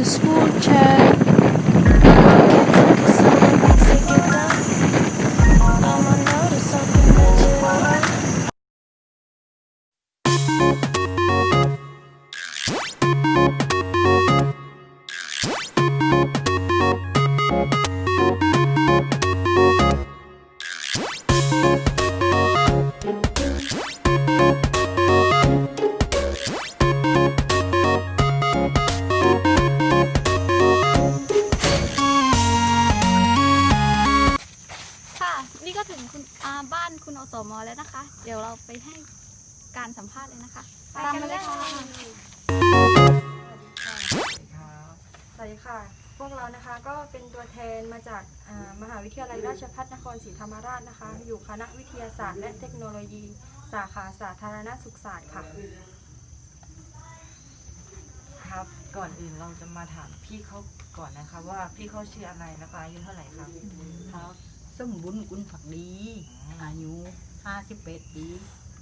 to school check. Thank นี่ก็ถึงคุณอาบ้านคุณอสมแล้วนะคะ เดี๋ยวเราไปให้การสัมภาษณ์เลยนะคะตามมาเลยค่ะสวัสดีค่ะ พวกเรานะคะก็เป็นตัวแทนมาจากอ่ามหาวิทยาลัยราชภัฏนครศรีธรรมราชนะคะ อยู่คณะวิทยาศาสตร์และเทคโนโลยี สาขาสาธารณสุขศาสตร์ค่ะ ครับ ก่อนอื่นเราจะมาถามพี่เขาก่อนนะคะ ว่าพี่เขาชื่ออะไรแล้วก็อายุเท่าไหร่ครับครับ สมบุญกุลผักดี อายุ58ปี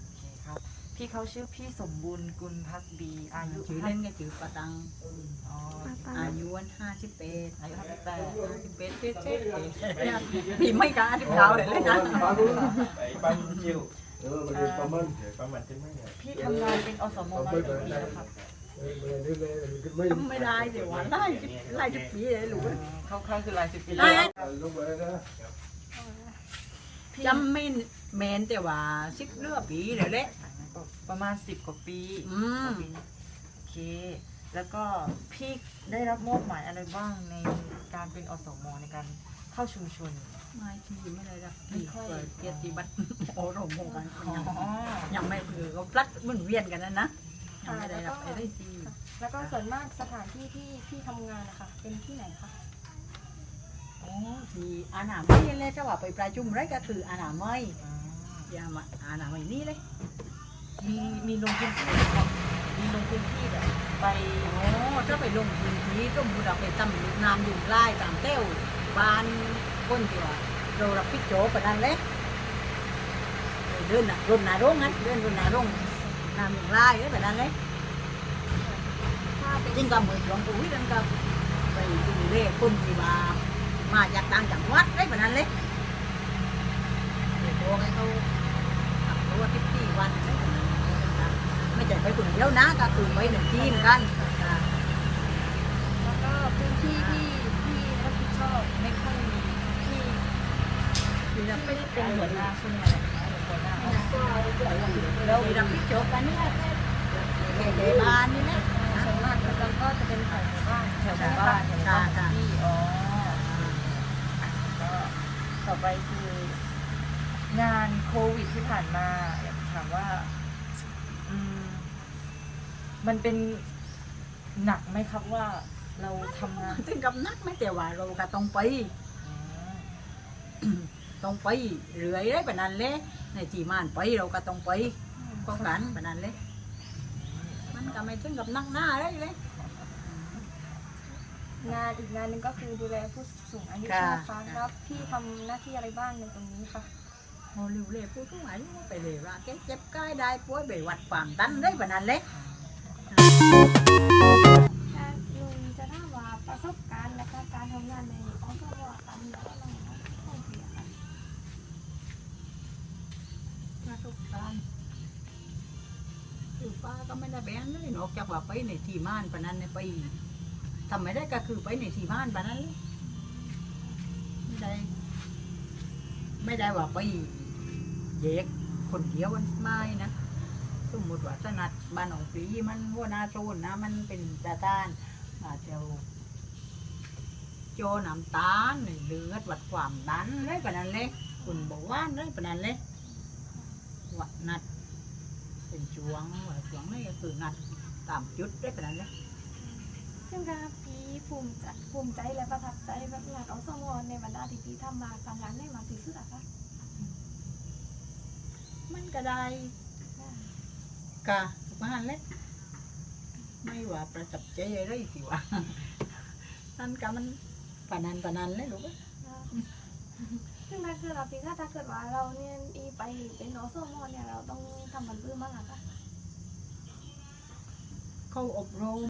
โอเคครับ พี่เขาชื่อพี่สมบูรณ์กุลพักดีอายุชื่อเล่นก็ชื่อปะตัง อ๋ออายุวัน58อายุห้าสิบแปด58เจ็ดเจ็ดเจ็ดพี่ไม่กล้าที่เขาเลยเลยนะ bao nhiêu ừ, mình đi comment thì comment trên mấy ngày พี่ทำงานเป็นอสมมากี่ปีแล้วครับทำไม่ได้เดี๋ยววันไล่สิบไล่สิบปีเลยลูกเข้าข้างคือหลายสิบปีได้แล้ว lúc đấy đó จำไม่แมนแต่ว่าสิบเลือปีเลยแหละ ประมาณสิบกว่าปีอืมโอเค แล้วก็พี่ได้รับมอบหมายอะไรบ้างในการเป็นอสมในการเข้าชุมชน ไม่ที่ไม่ได้รับที่เปิดเกียรติบัตรโอ้โหโมกันอ๋อยังยังไม่คือเขาพลัดหมุนเวียนกันนะนะยังไม่ได้รับอะไรที่ แล้วก็ส่วนมากสถานที่ที่พี่ทำงานนะคะเป็นที่ไหนคะ โอ้ที่อาณาไม่เลยถ้าว่าไปประชุมไรก็คืออาณาไม่อ๋ออย่ามาอาณาไม่นี่เลย มีมีลงพื้นที่ครับมีลงพื้นที่แบบไปโอ้ถ้าไปลงพื้นที่ก็มุดเราไปตำนานอยู่ไล่ตามเต้วบ้านคนที่ว่าเรารับพิจโจปนั้นเลยเดินน่ะรถนาโรงนั้นเดินรถนาโรงนำอยู่ไล่เลยแบบนั้นเลยถ้าเป็นจริงก็เหมือนหลวงปู่วิรันก็ไปดูเลขคนที่ว่า มาจากต่างจังหวัดได้แบบนั้นเลยไปบอกให้เขาขับตัวทิพที่วันได้แบบนั้นนะครับไม่ใช่ไปคนเดียวนะก็คือไปหนึ่งทีมกันค่ะแล้วก็พื้นที่ที่ที่รับผิดชอบไม่ค่อยมีที่คือเราไม่ได้เป็เป็นนหัหัววหหน้าน้าใช่ไหมอะไรนะหัวหน้าเรารับผิดชอบกันนี่แหละแค่เดบานนี่แหละส่วนมากก็จะก็จะเป็นของหมู่บ้านแถวหมู่บ้านแถวหมู่บ้านค่ะที่อ๋อก็ต่อ ไปคืองานโควิดที่ผ่านมา อยากถามว่า อืม มันเป็นหนักไหมครับว่าเราทำงานถึงกับนักไม่แต่ว่าเราก็ต้องไปต้องไปเรื่อยเลยแบบนั้นเลยในที่ม่านไปเราก็ต้องไปป้องกันแบบนั้นเลย มันก็ไม่ถึงกับนักหน้าเลยเลย งานอีกงานหนึ่งก็คือดูแลผู้สูงอายุค่ะ ใช่ไหมคะแล้วพี่ทำหน้าที่อะไรบ้างในตรงนี้คะพอเร็วเลยพูดทุกวันไปเลยว่าแกเจ็บกายได้ป่วยไปวัดความดันได้แบบนั้นเลยลุงจะถามว่าประสบการณ์และก็การทำงานในอสมค่ะมีอะไรบ้างคะข้อเสียค่ะประสบการณ์คือป้าก็ไม่ได้แบนเลยนอกจากว่าไปในที่ม่านปะนั้นเนี่ยไป ทำไม่ได้ก็คือไปในที่ม่านปะนั้นเลยไม่ได้ ไม่ได้ว่าไปเยกคนเดียวมันไม่นะสมมติว่าถนัดบ้านของปีมันหัวหน้าโซนนะ มันเป็นตาต้านอาจจะโจน้ำตาลเลือดวัดความดันเลยปนันเลยคุณบอกว่าเลยปนันเลยวัดนัดเป็นช่วงว่าช่วงนี้คือนัดตามจุดได้ขนาดนี้ ซึ่งการพี่ภูมิใจภูมิใจและประทับใจแบบงานอสมในบรรดาที่พี่ทำมาการงานได้มากที่สุดอะคะมันก็ได้กะบ้านเล็กไม่ว่าประจับใจอะไรสิวะนั่นก็มันปานนันปานนันเลยลูกเอ้ยซึ่งถ้าเกิดเราพี่ถ้าถ้าเกิดว่าเราเนี่ยอีไปเป็นอสมเนี่ยเราต้องทำมันเพื่อบ้างอะคะเขาอบรม